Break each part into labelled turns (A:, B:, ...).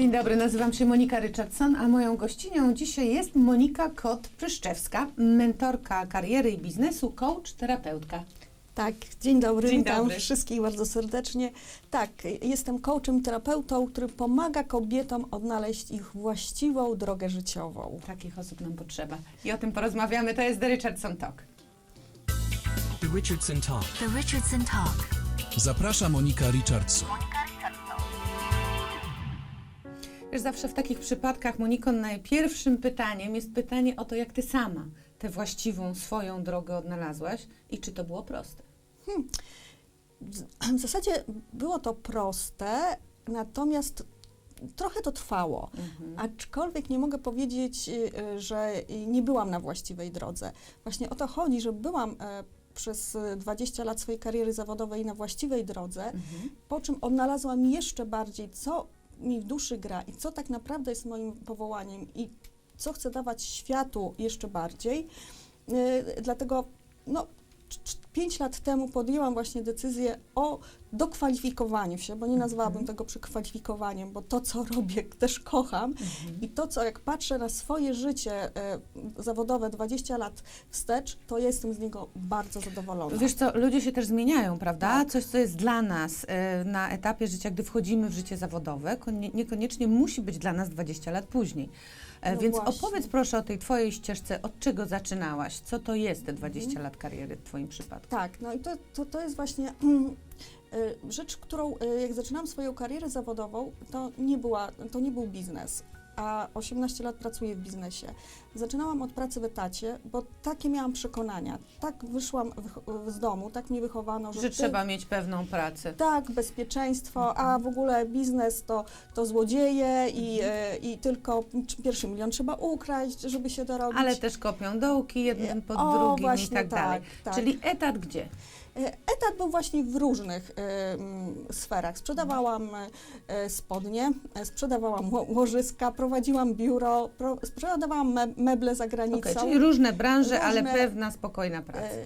A: Dzień dobry, nazywam się Monika Richardson, a moją gościnią dzisiaj jest Monika Kot-Pryszczewska, mentorka kariery i biznesu, coach, terapeutka.
B: Tak, dzień dobry,
A: Dzień
B: witam
A: dobry.
B: wszystkich bardzo serdecznie. Tak, jestem coachem, terapeutą, który pomaga kobietom odnaleźć ich właściwą drogę życiową.
A: Takich osób nam potrzeba. I o tym porozmawiamy, to jest The Richardson Talk.
C: The Richardson Talk.
D: The Richardson Talk.
E: Zaprasza Monika Richardson.
A: Wiesz, zawsze w takich przypadkach, Moniko, najpierwszym pytaniem jest pytanie o to, jak ty sama tę właściwą swoją drogę odnalazłaś i czy to było proste.
B: W zasadzie było to proste, natomiast trochę to trwało. Aczkolwiek nie mogę powiedzieć, y, że nie byłam na właściwej drodze. Właśnie o to chodzi, że byłam e, przez e, 20 lat swojej kariery zawodowej na właściwej drodze, po czym odnalazłam jeszcze bardziej, co mi w duszy gra i co tak naprawdę jest moim powołaniem i co chcę dawać światu jeszcze bardziej. Y, Dlatego no, cz- cz- pięć lat temu podjęłam właśnie decyzję o dokwalifikowaniu się, bo nie nazwałabym tego przekwalifikowaniem, bo to, co robię, też kocham i to, co jak patrzę na swoje życie e, zawodowe 20 lat wstecz, to jestem z niego bardzo zadowolona.
A: Wiesz co, ludzie się też zmieniają, prawda?
B: Tak.
A: Coś, co jest dla nas e, na etapie życia, gdy wchodzimy w życie zawodowe, konie- niekoniecznie musi być dla nas 20 lat później. E,
B: No
A: Więc
B: właśnie.
A: opowiedz proszę o tej twojej ścieżce, od czego zaczynałaś? Co to jest te 20
B: Mhm.
A: lat kariery w twoim przypadku?
B: Tak, no i to, to, to jest właśnie y, rzecz, którą y, jak zaczynałam swoją karierę zawodową, to nie, była, to nie był biznes, a 18 lat pracuję w biznesie. Zaczynałam od pracy w etacie, bo takie miałam przekonania. Tak wyszłam z domu, tak mnie wychowano, że,
A: Że
B: ty-
A: trzeba mieć pewną pracę.
B: tak, bezpieczeństwo, a w ogóle biznes to, to złodzieje i, e, i tylko pierwszy milion trzeba ukraść, żeby się dorobić.
A: Ale też kopią dołki jeden pod
B: O,
A: drugim i
B: właśnie
A: tak dalej.
B: tak, tak.
A: Czyli etat gdzie?
B: E, Etat był właśnie w różnych e, mm, sferach. Sprzedawałam e, spodnie, e, sprzedawałam ło- łożyska, prowadziłam biuro, pro, sprzedawałam me, meble za granicą.
A: Okej, czyli różne branże, ale
B: Różne-
A: pewna spokojna praca.
B: E,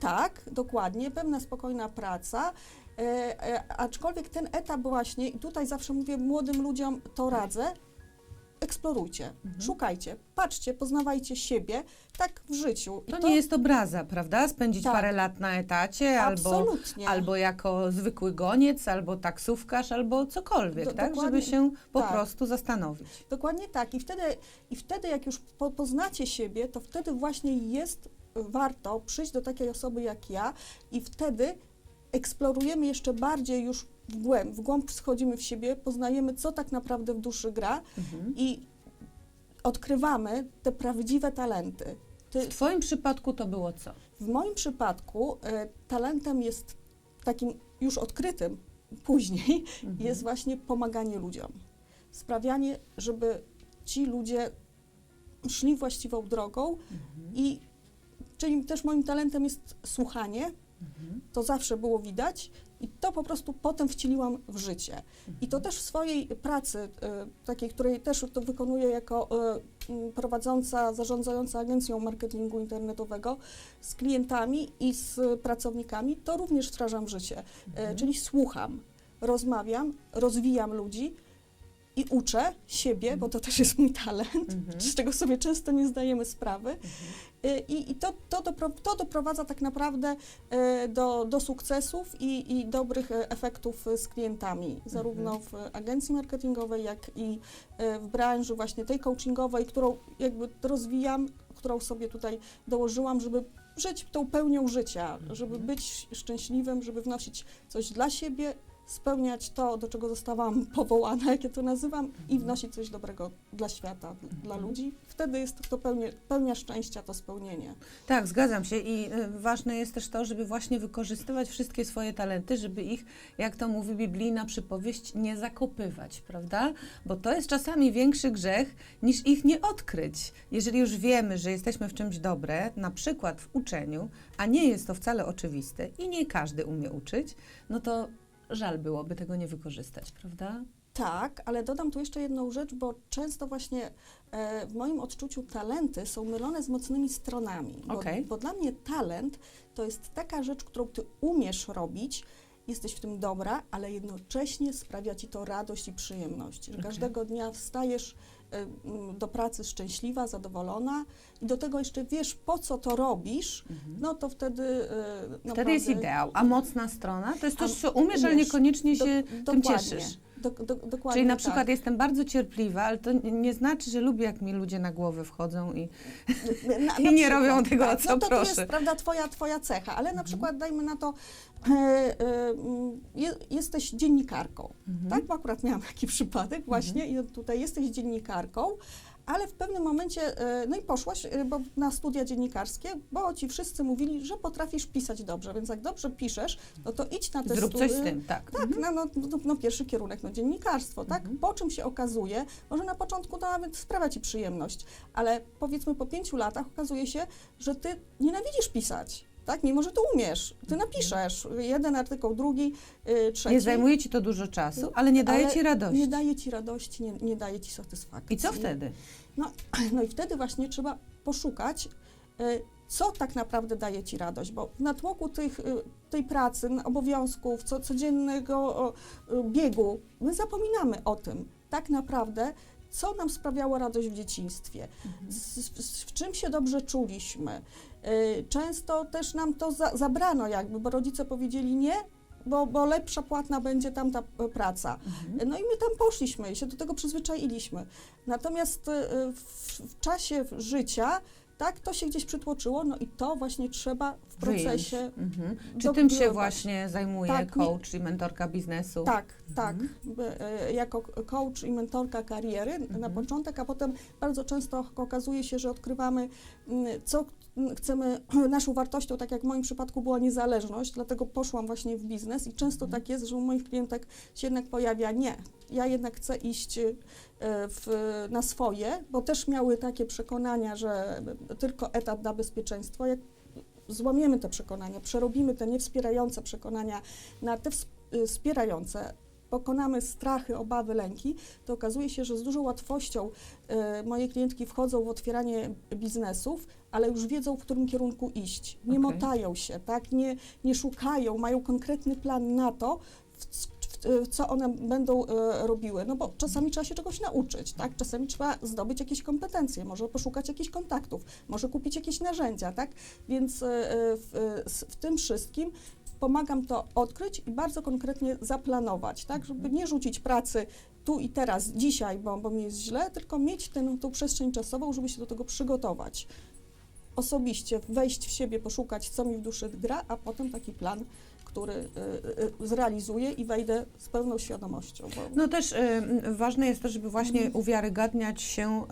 B: tak, dokładnie, pewna spokojna praca. E, e, aczkolwiek ten etap właśnie, i tutaj zawsze mówię młodym ludziom, to radzę, eksplorujcie,
A: Mhm.
B: szukajcie, patrzcie, poznawajcie siebie, tak w życiu. I
A: To nie jest obraza, prawda? Spędzić
B: Tak.
A: parę lat na etacie, albo,
B: Absolutnie.
A: albo jako zwykły goniec, albo taksówkarz, albo cokolwiek,
B: Do-
A: tak? Żeby się po
B: tak.
A: prostu zastanowić.
B: Dokładnie tak. I wtedy, I wtedy jak już po, poznacie siebie, to wtedy właśnie jest warto przyjść do takiej osoby jak ja i wtedy eksplorujemy jeszcze bardziej już w głęb, w głąb schodzimy w siebie, poznajemy, co tak naprawdę w duszy gra
A: Mhm.
B: i odkrywamy te prawdziwe talenty. Ty,
A: W Twoim przypadku to było co?
B: w moim przypadku e, talentem jest takim już odkrytym później, jest właśnie pomaganie ludziom. Sprawianie, żeby ci ludzie szli właściwą drogą i czyli też moim talentem jest słuchanie, to zawsze było widać i to po prostu potem wcieliłam w życie. I to też w swojej pracy, e, takiej, której też to wykonuję jako e, prowadząca, zarządzająca agencją marketingu internetowego z klientami i z pracownikami, to również wdrażam w życie. E, czyli słucham, rozmawiam, rozwijam ludzi i uczę siebie, bo to też jest mój talent, z czego sobie często nie zdajemy sprawy. Y, I, i to, to, dopro, to doprowadza tak naprawdę e, do, do sukcesów i, i dobrych e, efektów e, z klientami, zarówno w agencji marketingowej, jak i e, w branży właśnie tej coachingowej, którą jakby rozwijam, którą sobie tutaj dołożyłam, żeby żyć tą pełnią życia, żeby być szczęśliwym, żeby wnosić coś dla siebie, spełniać to, do czego zostałam powołana, jak ja to nazywam, i wnosić coś dobrego dla świata, dla ludzi. Wtedy jest to pełnia, pełnia szczęścia, to spełnienie.
A: Tak, zgadzam się i y, ważne jest też to, żeby właśnie wykorzystywać wszystkie swoje talenty, żeby ich, jak to mówi biblijna przypowieść, nie zakopywać, prawda? Bo to jest czasami większy grzech, niż ich nie odkryć. Jeżeli już wiemy, że jesteśmy w czymś dobre, na przykład w uczeniu, a nie jest to wcale oczywiste i nie każdy umie uczyć, no to żal byłoby tego nie wykorzystać, prawda?
B: Tak, ale dodam tu jeszcze jedną rzecz, bo często właśnie e, w moim odczuciu talenty są mylone z mocnymi stronami. Bo,
A: Okej.
B: bo dla mnie talent to jest taka rzecz, którą ty umiesz robić jesteś w tym dobra, ale jednocześnie sprawia ci to radość i przyjemność. Że
A: Okej.
B: każdego dnia wstajesz do pracy szczęśliwa, zadowolona i do tego jeszcze wiesz, po co to robisz, no to wtedy y,
A: Wtedy
B: naprawdę-
A: jest ideał. A mocna strona to jest coś, co umiesz, ale niekoniecznie
B: Do-
A: się tym
B: dokładnie.
A: cieszysz.
B: Do, do, dokładnie
A: Czyli na
B: tak.
A: przykład jestem bardzo cierpliwa, ale to nie znaczy, że lubię, jak mi ludzie na głowę wchodzą i
B: Na,
A: I nie robią tego, o co
B: no to, to
A: proszę.
B: jest prawda twoja, twoja cecha, ale na
A: Mhm.
B: przykład dajmy na to, e, e, je, jesteś dziennikarką,
A: Mhm.
B: tak? Bo akurat miałam taki przypadek właśnie i tutaj jesteś dziennikarką, ale w pewnym momencie, e, no i poszłaś e, bo na studia dziennikarskie, bo ci wszyscy mówili, że potrafisz pisać dobrze, więc jak dobrze piszesz, no to idź na te
A: zrób coś z
B: studia.
A: tym, tak.
B: Tak, no, no, no, no pierwszy kierunek, no dziennikarstwo, tak?
A: Mhm.
B: Po czym się okazuje, może na początku to nawet sprawia ci przyjemność, ale powiedzmy po pięciu latach okazuje się, że ty nienawidzisz pisać, tak? Mimo, że to umiesz, ty napiszesz jeden artykuł, drugi, yy, trzeci.
A: Nie zajmuje ci to dużo czasu, ale nie daje
B: ale
A: ci radości.
B: Nie daje ci radości, nie, nie daje ci satysfakcji.
A: I co wtedy?
B: No, no i wtedy właśnie trzeba poszukać, y, co tak naprawdę daje ci radość, bo w natłoku tych, y, tej pracy, obowiązków, co, codziennego o, y, biegu, my zapominamy o tym tak naprawdę, co nam sprawiało radość w dzieciństwie, z, z, w czym się dobrze czuliśmy. Y, Często też nam to za, zabrano jakby, bo rodzice powiedzieli nie, bo, bo lepsza płatna będzie tamta e, praca. No i my tam poszliśmy i się do tego przyzwyczailiśmy. Natomiast y, w, w czasie życia, tak, to się gdzieś przytłoczyło, no i to właśnie trzeba w procesie.
A: Mhm. Czy tym się właśnie zajmuje
B: Tak,
A: coach i mentorka biznesu?
B: Tak, tak.
A: Mhm.
B: B- e, Jako coach i mentorka kariery na
A: Mhm.
B: początek, a potem bardzo często okazuje się, że odkrywamy, mm, co chcemy, naszą wartością, tak jak w moim przypadku była niezależność, dlatego poszłam właśnie w biznes i często
A: Mhm.
B: tak jest, że u moich klientek się jednak pojawia nie. Ja jednak chcę iść e, w, na swoje, bo też miały takie przekonania, że tylko etat da bezpieczeństwo. Jak złamiemy te przekonania, przerobimy te niewspierające przekonania na te y, wspierające, pokonamy strachy, obawy, lęki, to okazuje się, że z dużą łatwością y, moje klientki wchodzą w otwieranie biznesów, ale już wiedzą, w którym kierunku iść. Nie
A: Okej.
B: motają się, tak? nie, nie szukają, mają konkretny plan na to, w, w, co one będą e, robiły. No bo czasami trzeba się czegoś nauczyć, tak? Czasami trzeba zdobyć jakieś kompetencje, może poszukać jakichś kontaktów, może kupić jakieś narzędzia, tak? Więc e, e, w, e, w tym wszystkim pomagam to odkryć i bardzo konkretnie zaplanować, tak? Żeby nie rzucić pracy tu i teraz, dzisiaj, bo, bo mi jest źle, tylko mieć tę tą przestrzeń czasową, żeby się do tego przygotować. Osobiście wejść w siebie, poszukać, co mi w duszy gra, a potem taki plan, który y, y, zrealizuję i wejdę z pełną świadomością.
A: No też y, ważne jest to, żeby właśnie
B: Mhm.
A: uwiarygadniać się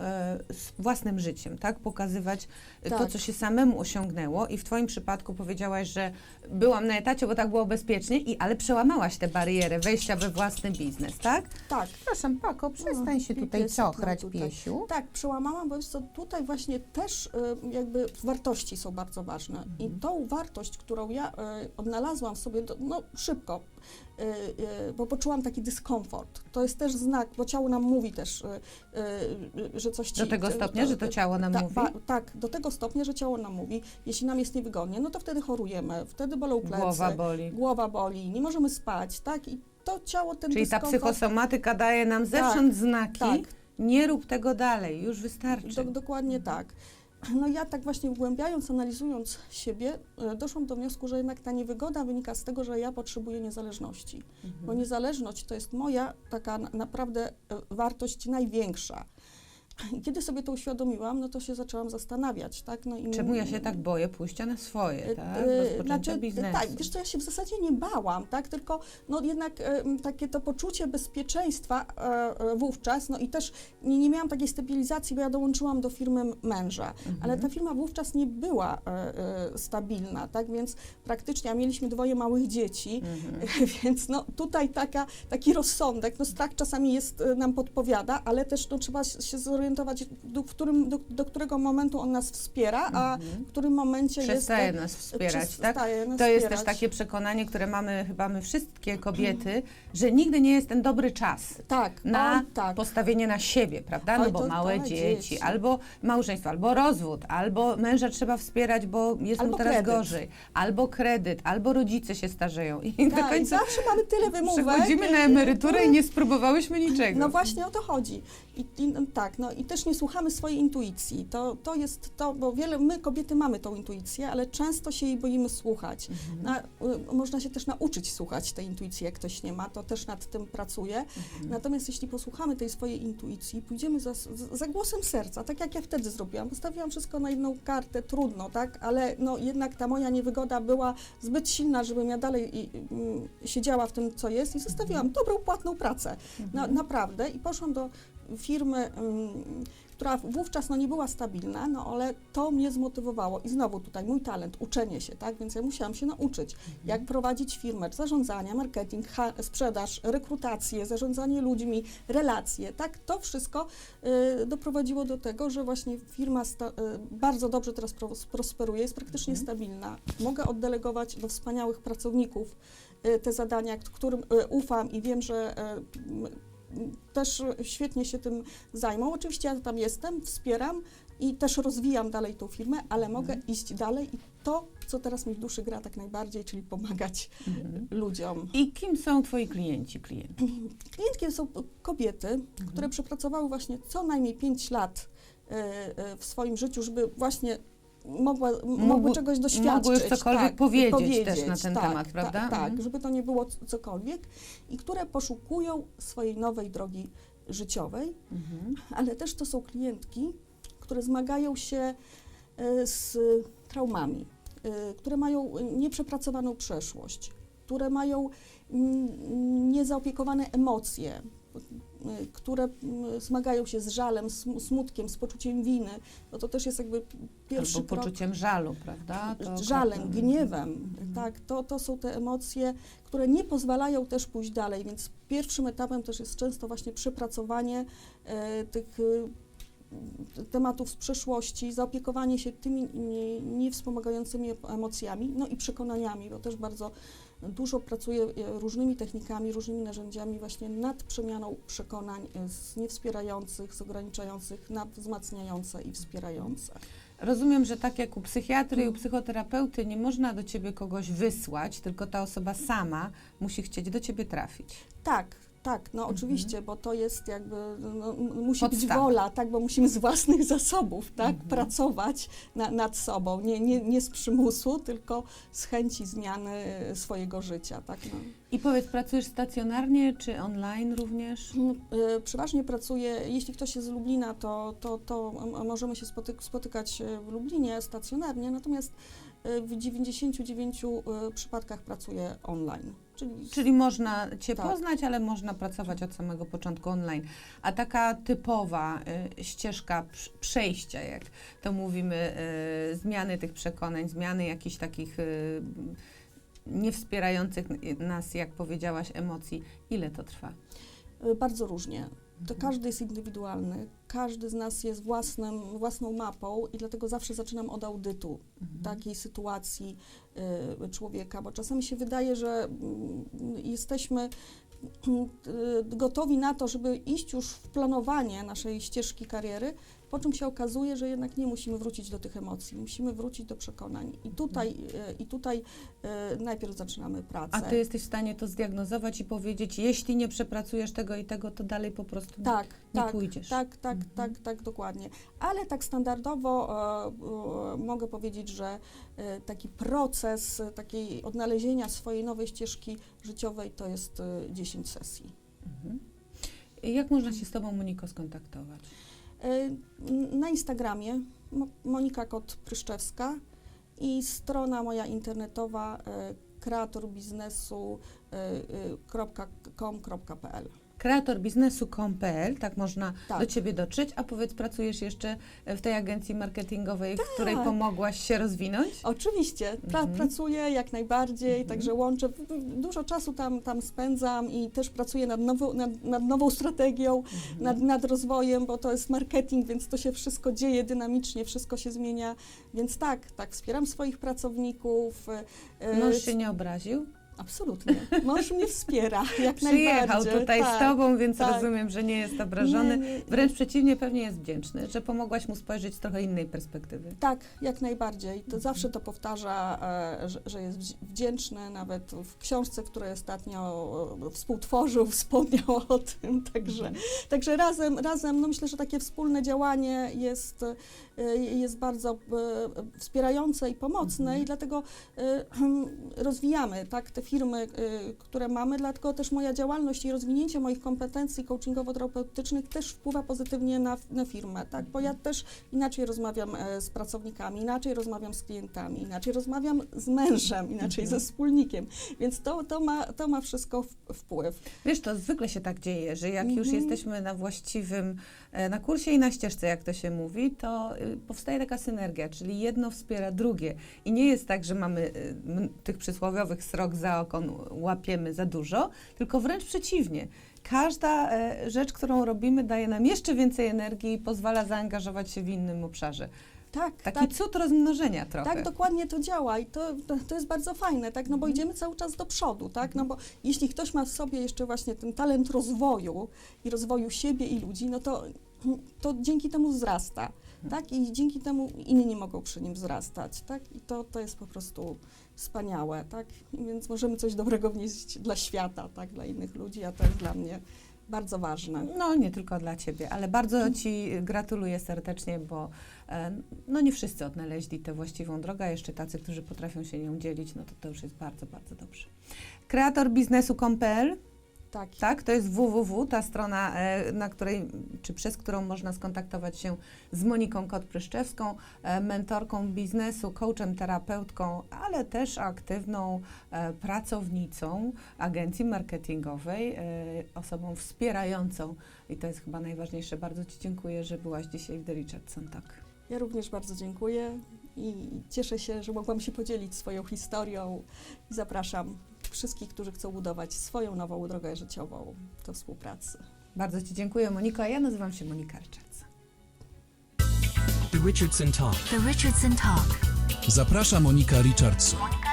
A: z własnym życiem, tak? Pokazywać y, to,
B: Tak.
A: co się samemu osiągnęło i w Twoim przypadku powiedziałaś, że byłam na etacie, bo tak było bezpiecznie, i, ale przełamałaś tę barierę wejścia we własny biznes, tak?
B: tak,
A: Przepraszam, Pako, przestań się
B: i
A: tutaj
B: nam tutaj.
A: piesiu.
B: Tak, przełamałam, bo jest to tutaj właśnie też jakby wartości są bardzo ważne. I
A: Mhm.
B: tą wartość, którą ja odnalazłam w sobie do, no, szybko, y, y, bo poczułam taki dyskomfort. To jest też znak, bo ciało nam mówi też, y, y, y, że coś ci...
A: Do tego stopnia, że to ciało nam
B: ta,
A: mówi?
B: tak, do tego stopnia, że ciało nam mówi, jeśli nam jest niewygodnie, no to wtedy chorujemy, wtedy bolą plecy,
A: Głowa boli.
B: głowa boli, nie możemy spać, tak? I to ciało ten
A: Czyli ta
B: dyskomfort-
A: psychosomatyka daje nam zewsząd znaki,
B: tak.
A: nie rób tego dalej, już wystarczy.
B: Do, dokładnie tak. No ja tak właśnie wgłębiając, analizując siebie, e, doszłam do wniosku, że jednak ta niewygoda wynika z tego, że ja potrzebuję niezależności.
A: Mhm.
B: Bo niezależność to jest moja taka na- naprawdę e, wartość największa. I kiedy sobie to uświadomiłam, no to się zaczęłam zastanawiać, tak? No i
A: Czemu ja się tak boję pójścia na swoje,
B: E,
A: tak?
B: e,
A: Rozpoczęcia biznesu.
B: Tak, wiesz co, ja się w zasadzie nie bałam, tak, tylko no jednak e, takie to poczucie bezpieczeństwa e, e, wówczas, no i też nie, nie miałam takiej stabilizacji, bo ja dołączyłam do firmy męża,
A: Mhm.
B: ale ta firma wówczas nie była e, e, stabilna, tak, więc praktycznie, a mieliśmy dwoje małych dzieci,
A: Mhm.
B: więc no tutaj taka, taki rozsądek, no strach czasami jest, e, nam podpowiada, ale też no, trzeba się zorientować, zorientować, do, którym, do, do którego momentu on nas wspiera, a w którym momencie
A: Przestaje
B: jest...
A: nas wspierać, tak? To jest
B: wspierać.
A: też takie przekonanie, które mamy chyba my wszystkie kobiety, że nigdy nie jest ten dobry czas
B: Tak,
A: na
B: oj, tak.
A: postawienie na siebie, prawda? No
B: Oj,
A: bo
B: to
A: małe
B: tak,
A: dzieci,
B: dzieci.
A: albo małżeństwo, albo rozwód, albo męża trzeba wspierać, bo jest
B: Albo
A: mu teraz
B: kredyt.
A: gorzej, albo kredyt, albo rodzice się starzeją i do
B: Tak, i
A: końca
B: zawsze mamy tyle wymówek.
A: przechodzimy na emeryturę i nie spróbowałyśmy niczego.
B: No właśnie o to chodzi. I, i, no tak, no i też nie słuchamy swojej intuicji. To, to jest to, bo wiele, my kobiety mamy tą intuicję, ale często się jej boimy słuchać.
A: Mhm.
B: Na, y, można się też nauczyć słuchać tej intuicji, jak ktoś nie ma, to też nad tym pracuję.
A: Mhm.
B: Natomiast jeśli posłuchamy tej swojej intuicji, pójdziemy za, za, głosem serca, tak jak ja wtedy zrobiłam. Postawiłam wszystko na jedną kartę, trudno, tak, ale no jednak ta moja niewygoda była zbyt silna, żebym ja dalej i, mm, siedziała w tym, co jest i zostawiłam
A: Mhm.
B: dobrą, płatną pracę. Na, naprawdę. I poszłam do firmy, która wówczas no, nie była stabilna, no ale to mnie zmotywowało. I znowu tutaj mój talent, uczenie się, tak? Więc ja musiałam się nauczyć, jak prowadzić firmę, zarządzania, marketing, sprzedaż, rekrutację, zarządzanie ludźmi, relacje, tak? To wszystko y, doprowadziło do tego, że właśnie firma y, bardzo dobrze teraz pro- prosperuje, jest praktycznie stabilna. Mogę oddelegować do wspaniałych pracowników y, te zadania, którym y, ufam i wiem, że y, też świetnie się tym zajmą. Oczywiście ja tam jestem, wspieram i też rozwijam dalej tą firmę, ale mogę iść dalej i to, co teraz mi w duszy gra tak najbardziej, czyli pomagać
A: Mhm.
B: ludziom.
A: I kim są twoi klienci, klienci?
B: Klientki są kobiety,
A: Mhm.
B: które przepracowały właśnie co najmniej 5 lat e, e, w swoim życiu, żeby właśnie mogła, mogły czegoś doświadczyć.
A: mogły już cokolwiek powiedzieć też na ten
B: tak,
A: temat, prawda?
B: Tak, tak, żeby to nie było cokolwiek i które poszukują swojej nowej drogi życiowej,
A: Mhm.
B: ale też to są klientki, które zmagają się e, z traumami, e, które mają nieprzepracowaną przeszłość, które mają mm, niezaopiekowane emocje, które mm, zmagają się z żalem, sm- smutkiem, z poczuciem winy. No to też jest jakby pierwszy
A: Albo
B: krok
A: poczuciem żalu, prawda? To
B: żalem,
A: okropne.
B: gniewem,
A: Mhm.
B: tak, to, to są te emocje, które nie pozwalają też pójść dalej, więc pierwszym etapem też jest często właśnie przepracowanie e, tych e, tematów z przeszłości, zaopiekowanie się tymi nie- niewspomagającymi emocjami, no i przekonaniami, bo też bardzo dużo pracuję e, różnymi technikami, różnymi narzędziami właśnie nad przemianą przekonań e, z niewspierających, z ograniczających na wzmacniające i wspierające.
A: Rozumiem, że tak jak u psychiatry i u psychoterapeuty nie można do ciebie kogoś wysłać, tylko ta osoba sama musi chcieć do ciebie trafić.
B: Tak, tak, no oczywiście, bo to jest jakby, no, musi być
A: Podstawa.
B: wola, tak, bo musimy z własnych zasobów, tak,
A: Mhm.
B: pracować na, nad sobą, nie, nie, nie z przymusu, tylko z chęci zmiany swojego życia, tak, no.
A: I powiedz, pracujesz stacjonarnie czy online również?
B: Mm, e, Przeważnie pracuję, jeśli ktoś jest z Lublina, to, to, to możemy się spotyk- spotykać e, w Lublinie stacjonarnie, natomiast w 99 e, przypadkach pracuję online. Czyli,
A: Czyli można cię
B: Tak.
A: poznać, ale można pracować od samego początku online. A taka typowa y, ścieżka przejścia, jak to mówimy, y, zmiany tych przekonań, zmiany jakichś takich y, niewspierających nas, jak powiedziałaś, emocji, ile to trwa?
B: e, bardzo różnie. To każdy jest indywidualny, każdy z nas jest własnym, własną mapą i dlatego zawsze zaczynam od audytu
A: Mhm.
B: takiej sytuacji y, człowieka, bo czasami się wydaje, że mm, jesteśmy y, gotowi na to, żeby iść już w planowanie naszej ścieżki kariery, po czym się okazuje, że jednak nie musimy wrócić do tych emocji, musimy wrócić do przekonań. I tutaj, y, i tutaj y, najpierw zaczynamy pracę.
A: A ty jesteś w stanie to zdiagnozować i powiedzieć, jeśli nie przepracujesz tego i tego, to dalej po prostu
B: Tak,
A: nie
B: tak,
A: pójdziesz.
B: tak, tak,
A: Mhm.
B: tak, tak, dokładnie. Ale tak standardowo e, e, mogę powiedzieć, że e, taki proces e, takiej odnalezienia swojej nowej ścieżki życiowej to jest e, 10 sesji.
A: Mhm. Jak można się z Tobą, Moniko, skontaktować?
B: N- Na Instagramie Mo- Monika Kot Pryszczewska i strona moja internetowa e, kreatorbiznesu.com.pl.
A: kreatorbiznesu.com.pl, tak można
B: Tak.
A: do Ciebie dotrzeć, a powiedz, pracujesz jeszcze w tej agencji marketingowej, w której
B: Tak.
A: pomogłaś się rozwinąć?
B: Oczywiście, pra,
A: Mhm.
B: pracuję jak najbardziej, także łączę, dużo czasu tam, tam spędzam i też pracuję nad, nową nad, nad nową strategią,
A: Mhm.
B: nad, nad rozwojem, bo to jest marketing, więc to się wszystko dzieje dynamicznie, wszystko się zmienia, więc tak, tak, wspieram swoich pracowników. e,
A: Mąż się nie obraził?
B: Absolutnie, mąż mnie wspiera, jak
A: Przyjechał tutaj
B: tak,
A: z Tobą, więc
B: tak.
A: rozumiem, że nie jest obrażony.
B: Nie, nie,
A: Wręcz przeciwnie, pewnie jest wdzięczny, że pomogłaś mu spojrzeć z trochę innej perspektywy.
B: Tak, jak najbardziej. To zawsze to powtarza, e, że, że jest wdzi- wdzięczny. Nawet w książce, której ostatnio e, współtworzył, wspomniał o tym. Także,
A: Mhm.
B: także razem, razem, no myślę, że takie wspólne działanie jest, e, jest bardzo wspierające i pomocne
A: Mhm.
B: i dlatego rozwijamy tak, te firmy, e, które mamy, dlatego też moja działalność i rozwinięcie moich kompetencji coachingowo-terapeutycznych też wpływa pozytywnie na, na firmę, tak, bo ja też inaczej rozmawiam e, z pracownikami, inaczej rozmawiam z klientami, inaczej rozmawiam z mężem, inaczej
A: Mhm.
B: ze wspólnikiem, więc to, to, ma, to ma wszystko wpływ.
A: Wiesz, to zwykle się tak dzieje, że jak już
B: Mhm.
A: jesteśmy na właściwym, na kursie i na ścieżce, jak to się mówi, to y, powstaje taka synergia, czyli jedno wspiera drugie. I nie jest tak, że mamy y, tych przysłowiowych srok za okon łapiemy za dużo, tylko wręcz przeciwnie. Każda e, rzecz, którą robimy, daje nam jeszcze więcej energii i pozwala zaangażować się w innym obszarze.
B: Tak,
A: Taki
B: tak.
A: cud rozmnożenia trochę.
B: Tak, dokładnie to działa i to, to, jest bardzo fajne, tak, no bo idziemy cały czas do przodu, tak, no bo jeśli ktoś ma w sobie jeszcze właśnie ten talent rozwoju i rozwoju siebie i ludzi, no to, to dzięki temu wzrasta, tak, i dzięki temu inni mogą przy nim wzrastać, tak, i to, to jest po prostu wspaniałe, tak, I więc możemy coś dobrego wnieść dla świata, tak, dla innych ludzi, a to jest dla mnie bardzo ważne.
A: No, nie tylko dla Ciebie, ale bardzo Ci gratuluję serdecznie, bo e, no nie wszyscy odnaleźli tę właściwą drogę, a jeszcze tacy, którzy potrafią się nią dzielić, no to to już jest bardzo, bardzo dobrze. Kreatorbiznesu.pl,
B: Tak,
A: tak, to jest www, ta strona, e, na której, czy przez którą można skontaktować się z Moniką Kot-Pryszczewską, e, mentorką biznesu, coachem, terapeutką, ale też aktywną e, pracownicą agencji marketingowej, osobą wspierającą i to jest chyba najważniejsze. Bardzo Ci dziękuję, że byłaś dzisiaj w The Richardson Talk.
B: Ja również bardzo dziękuję i cieszę się, że mogłam się podzielić swoją historią zapraszam wszystkich, którzy chcą budować swoją nową drogę życiową do współpracy.
A: Bardzo Ci dziękuję, Moniko, a ja nazywam się Monika Richardson.
C: The Richardson Talk.
D: The Richardson Talk.
E: Zaprasza Monika Richardson.
D: Monica